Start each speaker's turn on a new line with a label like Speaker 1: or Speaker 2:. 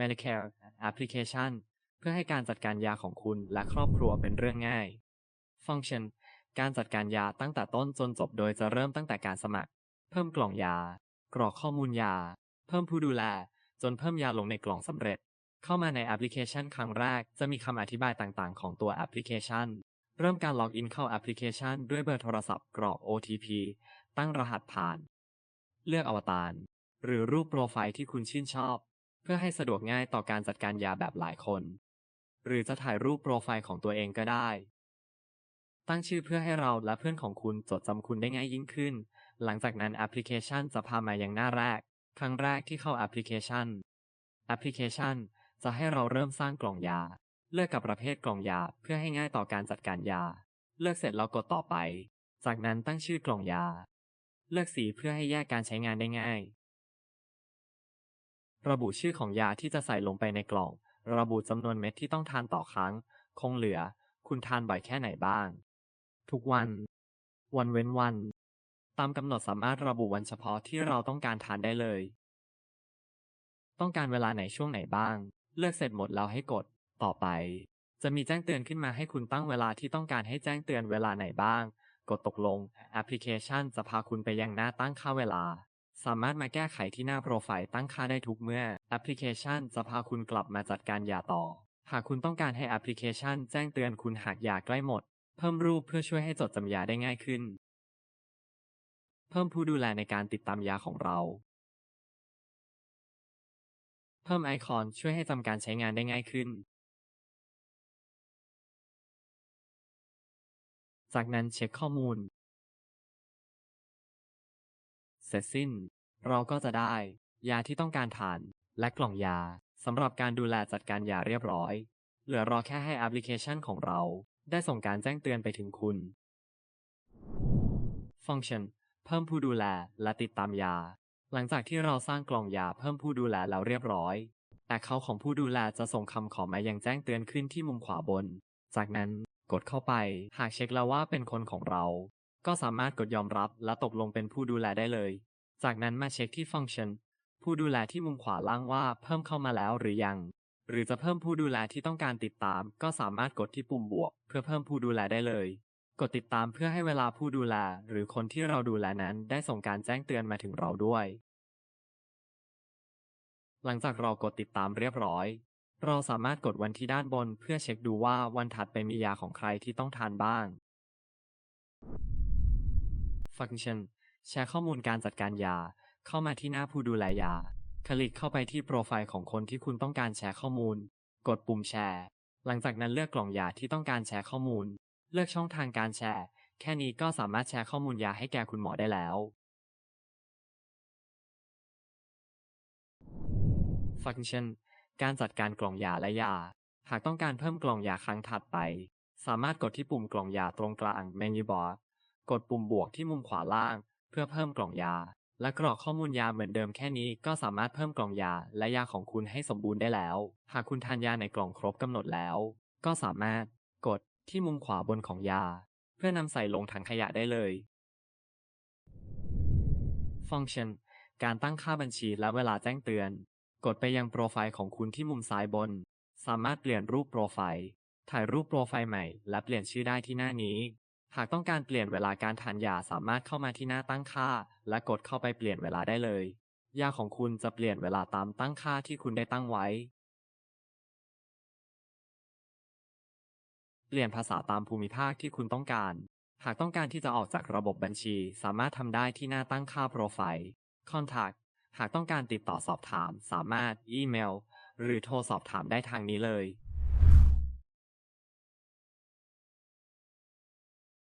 Speaker 1: Medicare Application เพื่อให้การจัดการยาของคุณและครอบครัวเป็นเรื่องง่าย Function การจัดการยาตั้งแต่ต้นจนจบโดยจะเริ่มตั้งแต่การสมัคร เพิ่มกล่องยา กรอกข้อมูลยา เพิ่มผู้ดูแล จนเพิ่มยาลงในกล่องสำเร็จ เข้ามาในแอปพลิเคชันครั้งแรก จะมีคำอธิบายต่างๆ ของตัวแอปพลิเคชัน เริ่มการล็อกอินเข้าแอปพลิเคชัน ด้วยเบอร์โทรศัพท์กรอก OTP ตั้งรหัสผ่าน เลือกอวตารหรือรูปโปรไฟล์ที่คุณชื่นชอบ เพื่อให้สะดวกง่ายต่อการจัดการยาแบบหลายคน หรือจะถ่ายรูปโปรไฟล์ของตัวเองก็ได้ ตั้งชื่อเพื่อให้เราและเพื่อนของคุณจดจำคุณได้ง่ายยิ่งขึ้น หลังจากนั้นแอปพลิเคชันจะพามาอยังหน้าแรก ครั้งแรกที่เข้าแอปพลิเคชัน แอปพลิเคชันจะให้เราเริ่มสร้างกล่องยา เลือกกับประเภทกล่องยาเพื่อให้ง่ายต่อการจัดการยา เลือกเสร็จแล้วกดต่อไป จากนั้นตั้งชื่อกล่องยา เลือกสีเพื่อให้แยกการใช้งานได้ง่าย ระบุชื่อของยาที่จะใส่ลงไปในกล่อง ระบุจำนวนเม็ดที่ต้องทานต่อครั้ง คงเหลือ คุณทานบ่อยแค่ไหนบ้าง ทุกวัน วันเว้นวัน ตามกำหนดสามารถระบุวันเฉพาะที่เราต้องการทานได้เลย ต้องการเวลาไหนช่วงไหนบ้าง เลือกเสร็จหมดแล้วให้กด ต่อไป จะมีแจ้งเตือนขึ้นมาให้คุณตั้งเวลาที่ต้องการให้แจ้งเตือนเวลาไหนบ้าง กดตกลง แอปพลิเคชันจะพาคุณไปยังหน้าตั้งค่าเวลา สามารถมาแก้ไขที่หน้าโปรไฟล์ตั้งค่าได้ทุกเมื่อ แอปพลิเคชันจะพาคุณกลับมาจัดการยาต่อ หากคุณต้องการให้แอปพลิเคชันแจ้งเตือนคุณหากยาใกล้หมด เพิ่มรูปเพื่อช่วยให้จดจำยาได้ง่ายขึ้น เพิ่มผู้ดูแลในการติดตามยาของเรา เพิ่มไอคอนช่วยให้จำการใช้งานได้ง่ายขึ้น จากนั้นเช็คข้อมูล เสร็จสิ้น เราก็จะได้ ยาที่ต้องการทาน และกล่องยาสำหรับการดูแลจัดการยาเรียบร้อย เหลือรอแค่ให้แอปพลิเคชันของเรา ได้ส่งการแจ้งเตือนไปถึงคุณ Function เพิ่มผู้ดูแลและติดตามยา หลังจากที่เราสร้างกล่องยาเพิ่มผู้ดูแลแล้วเรียบร้อยแอคเคาท์ของผู้ดูแลจะส่งคำขอมายังแจ้งเตือนขึ้นที่มุมขวาบน จากนั้นกดเข้าไปหากเช็คแล้วว่าเป็นคนของเรา ก็สามารถกดยอมรับและตกลงเป็นผู้ดูแลได้เลย จากนั้นมาเช็คที่ Function ผู้ดูแลที่มุมขวาล่างว่าเพิ่มเข้ามาแล้วหรือยัง หรือจะเพิ่มผู้ดูแลที่ต้องการติดตาม ก็สามารถกดที่ปุ่มบวก เพื่อเพิ่มผู้ดูแลได้เลย กดติดตามเพื่อให้เวลาผู้ดูแล หรือคนที่เราดูแลนั้นได้ส่งการแจ้งเตือนมาถึงเราด้วย หลังจากเรากดติดตามเรียบร้อย เราสามารถกดวันที่ด้านบนเพื่อเช็คดูว่าวันถัดไปมียาของใครที่ต้องทานบ้าง Function แชร์ข้อมูลการจัดการยา เข้ามาที่หน้าผู้ดูแลยา คลิกเข้าไปที่โปรไฟล์ของคนที่คุณต้องการแชร์ข้อมูล กดปุ่มแชร์ หลังจากนั้นเลือกกล่องยาที่ต้องการแชร์ข้อมูล เลือกช่องทางการแชร์ แค่นี้ก็สามารถแชร์ข้อมูลยาให้แก่คุณหมอได้แล้ว Function การจัดการกล่องยาและยา หากต้องการเพิ่มกล่องยาครั้งถัดไป สามารถกดที่ปุ่มกล่องยาตรงกลางเมนูบาร์ กดปุ่มบวกที่มุมขวาล่าง เพื่อเพิ่มกล่องยา และกรอกข้อมูลยาเหมือนเดิมแค่นี้ก็สามารถเพิ่มกล่องยาและยาของคุณให้สมบูรณ์ได้แล้ว หากคุณทานยาในกล่องครบกำหนดแล้ว ก็สามารถกดที่มุมขวาบนของยา เพื่อนำใส่ลงถังขยะได้เลย Function การตั้งค่าบัญชีและเวลาแจ้งเตือน กดไปยังโปรไฟล์ของคุณที่มุมซ้ายบน สามารถเปลี่ยนรูปโปรไฟล์ ถ่ายรูปโปรไฟล์ใหม่ และเปลี่ยนชื่อได้ที่หน้านี้ หากต้องการเปลี่ยนเวลาการทานยาสามารถเข้ามาที่หน้าตั้งค่า และกดเข้าไปเปลี่ยนเวลาได้เลย ยาของคุณจะเปลี่ยนเวลาตามตั้งค่าที่คุณได้ตั้งไว้ เปลี่ยนภาษาตามภูมิภาคที่คุณต้องการ หากต้องการที่จะออกจากระบบบัญชี สามารถทำได้ที่หน้าตั้งค่าโปรไฟล์ Contact หากต้องการติดต่อสอบถาม สามารถอีเมล หรือโทรสอบถามได้ทางนี้เลย